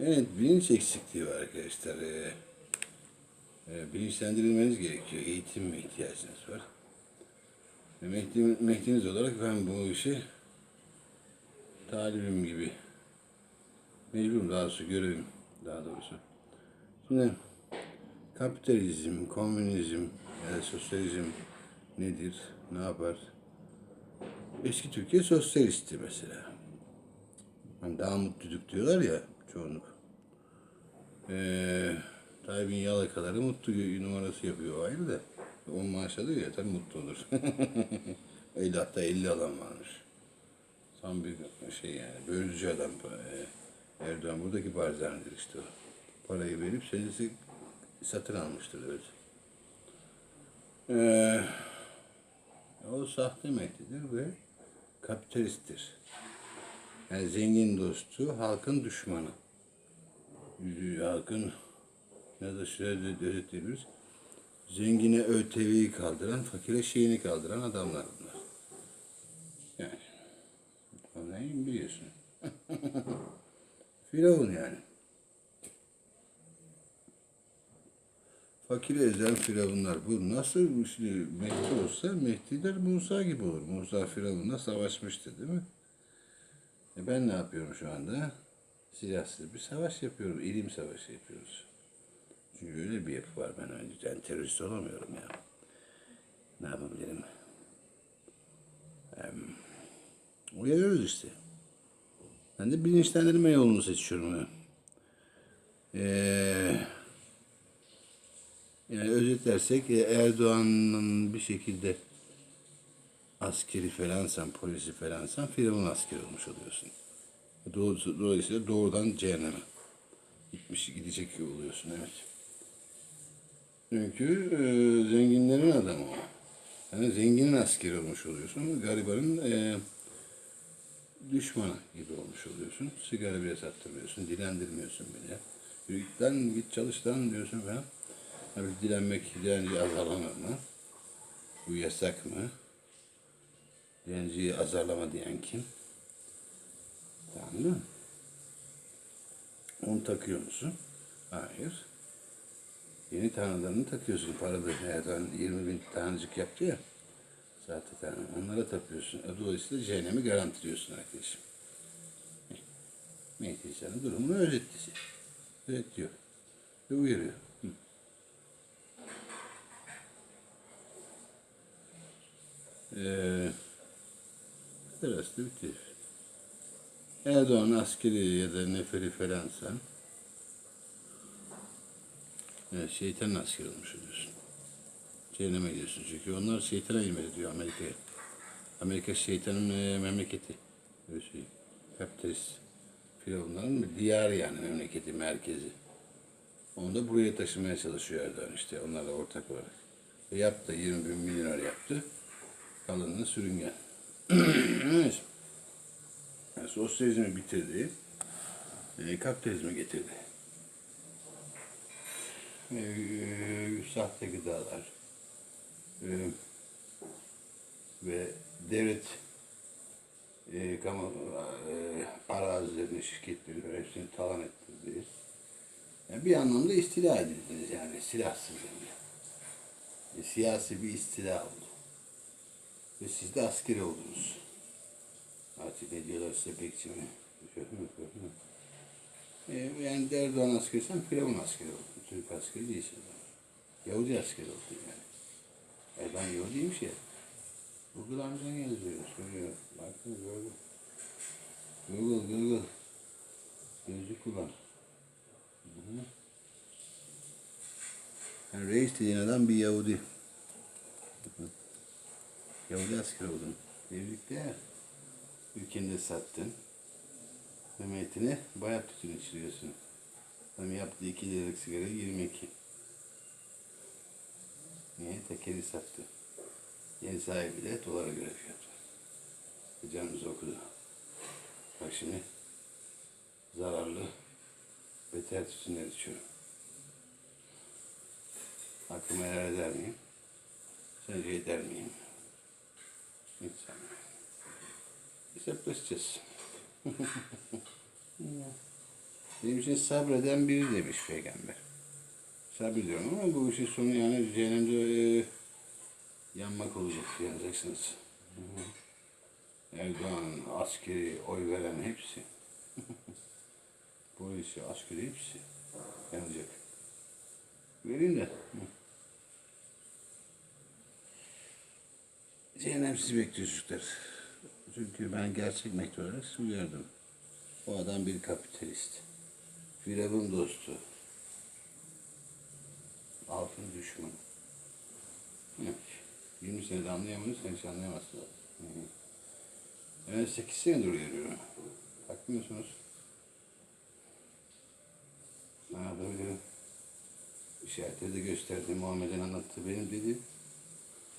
Evet, bilinç eksikliği var arkadaşlar. Ee, e, bilinçlendirilmeniz gerekiyor. Eğitim ihtiyacınız var. Ve Mehdi, Mehdiniz olarak ben bu işi talibim gibi mecburum daha doğrusu görevim daha doğrusu. Şimdi kapitalizm, komünizm ya da sosyalizm nedir, ne yapar? Eski Türkiye sosyalistti mesela. Hani daha mutluyduk diyorlar ya çoğunluk. Ee, Tayyip'in yalakaları mutlu numarası yapıyor ayrı da. O maaş alıyor ya tabii mutlu olur. 50 hatta 50 adam varmış. Tam bir şey yani bölücü adam e, Erdoğan buradaki barzanidir işte o. Parayı verip senesi satın almıştır evet. Ee, o sahte Mehdi'dir ve kapitalisttir. Yani zengin dostu, halkın düşmanı. Halkın ne da şöyle özetleyebiliriz. Zengine ÖTV'yi kaldıran, fakire şeyini kaldıran adamlar bunlar. Yani. Anlayın biliyorsun. Firavun yani. Fakire ezen firavunlar. Bu nasıl şimdi Mehdi olsa Mehdi'ler Musa gibi olur. Musa Firavun'la savaşmıştı değil mi? E ben ne yapıyorum şu anda? Silahsız bir savaş yapıyorum. İlim savaşı yapıyoruz. Çünkü öyle bir yapı var. Ben önceden terörist olamıyorum ya. Ne yapabilirim? Em, uyarıyoruz işte. Ben de bilinçlendirme yolunu seçiyorum. Ee, yani özetlersek e, Erdoğan'ın bir şekilde askeri falansan, polisi falansan Firavun askeri olmuş oluyorsun. Doğrusu- Dolayısıyla doğrudan cehenneme gitmiş, gidecek oluyorsun evet. Çünkü e, zenginlerin adamı o. Yani zenginin askeri olmuş oluyorsun. Garibanın e, düşmanı gibi olmuş oluyorsun. Sigara bile sattırmıyorsun, dilendirmiyorsun bile. Yürü Git lan git çalış lan diyorsun falan. Tabii dilenmek, dilenci azarlanır mı? Bu yasak mı? Dilenciyi azarlama diyen kim? Tamam mı? Onu takıyor musun? Hayır. Yeni tanrılarını takıyorsun. Parada Erdoğan 20 bin tanecik yaptı ya. Zaten tanrı. Onlara tapıyorsun. E, Dolayısıyla cehennemi garantiliyorsun arkadaşım. Mehdi İsa'nın durumunu özetlisi. Özetliyor. Ve uyarıyor. Hı. Ee, bitir. Erdoğan askeri ya da neferi falansan evet, şeytanın askeri olmuş oluyorsun. Cehenneme gidiyorsun çünkü onlar şeytana hizmet ediyor Amerika'ya. Amerika şeytanın e, memleketi. Öyle söyleyeyim. Kapitalist. Firavunların diyarı yani memleketi, merkezi. Onu da buraya taşımaya çalışıyor Erdoğan işte onlarla ortak olarak. Ve yaptı 20 bin milyoner yaptı. Kalanını sürüngen. evet. Sosyalizmi bitirdi. E, kapitalizmi getirdi. E, e, sahte gıdalar. E, ve devlet e, kamu e, arazilerini, şirketlerini hepsini talan ettirdi. Yani bir anlamda istila edildiniz yani silahsız yani. E, siyasi bir istila oldu. Ve siz de askeri oldunuz. Artık ne diyorlar size bekçi mi? E, yani Erdoğan askeri sen Firavun askeri oldun. Türk askeri değilsin. Yahudi askeri oldun yani. E ben Yahudiymiş ya. Google amcan yazıyor, söylüyor. Bakın gördüm. Google, Google. Gözlük kullan. Yani reis dediğin adam bir Yahudi. Yahudi asker oldun. Tebrikler. Ülkeni de sattın. Memleketine bayat tütün içiriyorsun. Adam yaptığı 2 liralık sigara 22. Niye? Tekeri sattı. Yeni sahibi de dolara göre fiyat var. Canımız okudu. Bak şimdi zararlı beter tütünler içiyorum. Hakkımı helal eder miyim? Sence eder miyim? Hiç basacağız. Benim için sabreden biri demiş peygamber. Sabrediyorum ama bu işin sonu yani cehennemde e, yanmak olacak, yanacaksınız. Hı hı. Erdoğan, askeri, oy veren hepsi. Polisi, askeri hepsi yanacak. Vereyim de. Cehennem sizi bekliyor çocuklar. Çünkü ben gerçek mektup olarak sizi uyardım. O adam bir kapitalist. Firavun dostu. Altın düşman. Evet. 20 senede anlayamadın, sen hiç anlayamazsın. Ben 8 senedir uyarıyorum. Bakmıyorsunuz. Ne yapabilirim? İşaretleri de gösterdi. Muhammed'in anlattığı benim dedi.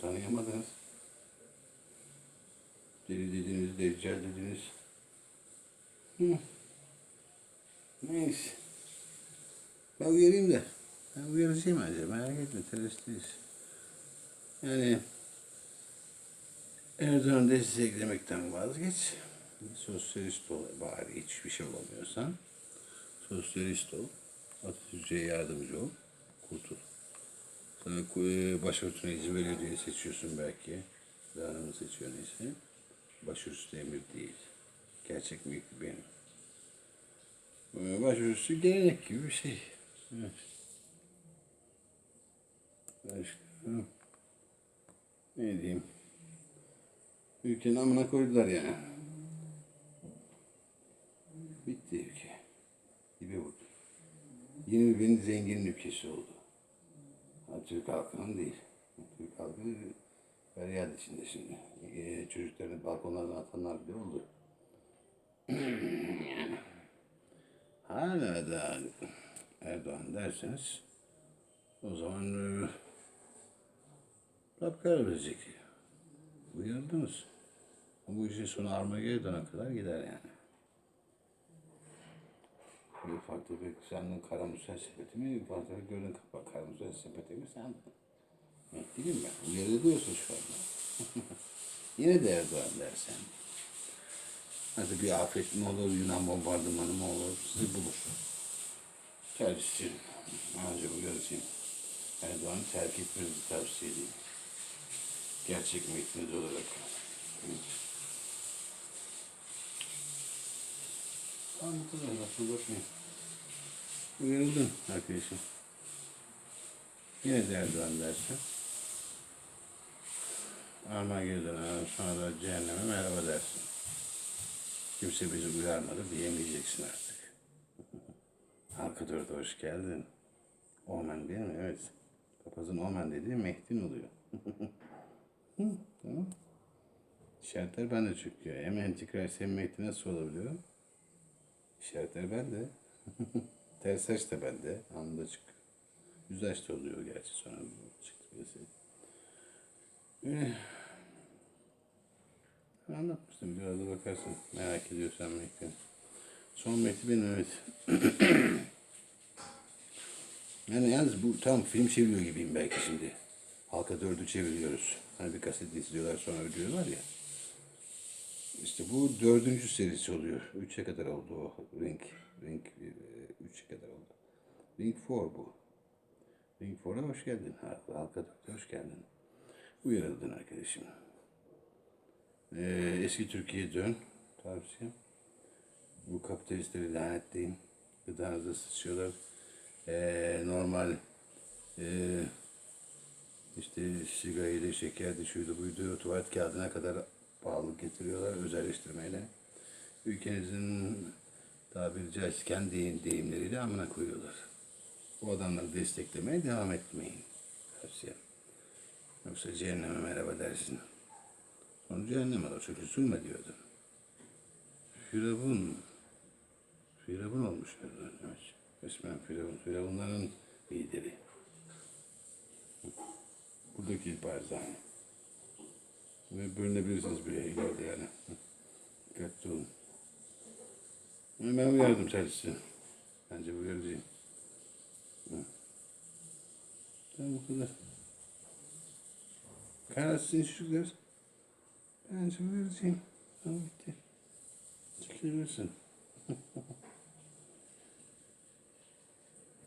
Tanıyamadınız. Deli dediniz, deccal dediniz. Hı. Neyse. Ben uyarayım da. Ben uyaracağım acaba. Merak etme. Teröristiyiz. Yani Erdoğan desteklemekten vazgeç. Sosyalist ol. Bari hiçbir şey olamıyorsan. Sosyalist ol. Atatürk'e yardımcı ol. Kurtul. Sana e, başörtüne izin veriyor diye seçiyorsun belki. Daha mı seçiyor neyse. Başörtüsü emir değil. Gerçek mülk benim. E, Başörtüsü gelenek gibi bir şey. Başka. Ne diyeyim? Ülkenin amına koydular yani. Bitti ülke. Dibe vurdu. Yeni bir benim zenginin ülkesi oldu. Ha, Türk halkının değil. Türk halkı feryat içinde şimdi. Ee, çocuklarını balkonlardan atanlar bile oldu. Hala da Erdoğan derseniz o zaman e, Rab karar verecek. Uyardınız. Bu işin sonu Armageddon'a kadar gider yani. Bir ufak tefek sandın karamürsel sepeti mi? Ufak tefek gördün kapak karamürsel sepeti mi sandın? Evet, değil mi? Uyarı diyorsun şu anda. Yine de Erdoğan dersen. Hadi bir afet mi olur, Yunan bombardımanı mı olur, sizi bulur. Tercihçi, ancak uyarıcıyım. Erdoğan'ı terk etmenizi tavsiye edeyim. Gerçek metniniz olarak. Evet. Anlatılır, nasıl bakmayın. Uyarıldın arkadaşım. Yine de Erdoğan dersen. Armageddon'a sonra da cehenneme merhaba dersin. Kimse bizi uyarmadı diyemeyeceksin artık. Halka dörde hoş geldin. Omen değil mi? Evet. Papazın omen dediği Mehdi'nin oluyor. İşaretler bende çıkıyor. Hem Antikrist hem Mehdi nasıl olabiliyor? İşaretler bende. Ters saç da bende. Anında çıkıyor. Yüz aç oluyor gerçi sonra çıktı birisi. Ben Anlatmıştım biraz da bakarsın. Merak ediyorsan Mehdi. Son Mehdi benim evet. yani yalnız bu tam film çeviriyor gibiyim belki şimdi. Halka dördü çeviriyoruz. Hani bir kaset izliyorlar sonra ödüyorlar ya. İşte bu dördüncü serisi oluyor. Üçe kadar oldu o Ring. Ring e, üçe kadar oldu. Ring 4 bu. Ring 4'a hoş geldin. Halka dörde hoş geldin. Uyarıldın arkadaşım. Ee, eski Türkiye'ye dön. Tavsiyem. Bu kapitalistleri lanetleyin. Gıdanızı sıçıyorlar. Ee, normal ee, işte sigaraydı, şekerdi, şuydu buydu, tuvalet kağıdına kadar pahalılık getiriyorlar özelleştirmeyle. Ülkenizin tabiri caizse kendi deyim, deyimleriyle amına koyuyorlar. Bu adamları desteklemeye devam etmeyin. Tavsiyem. Yoksa cehenneme merhaba dersin. Sonra cehennem olur çünkü zulme diyordu. Firavun. Firavun olmuş. Evet. Resmen Firavun. Firavunların lideri. Buradaki barzani. Ve bölünebilirsiniz bir ileride yani. Dikkatli olun. Ben uyardım tersi. Bence uyarıcıyım. Hı. Tamam bu kadar. Kararsın çocuklar. Bence uyarıcıyım. Tamam bitti. Çekilebilirsin.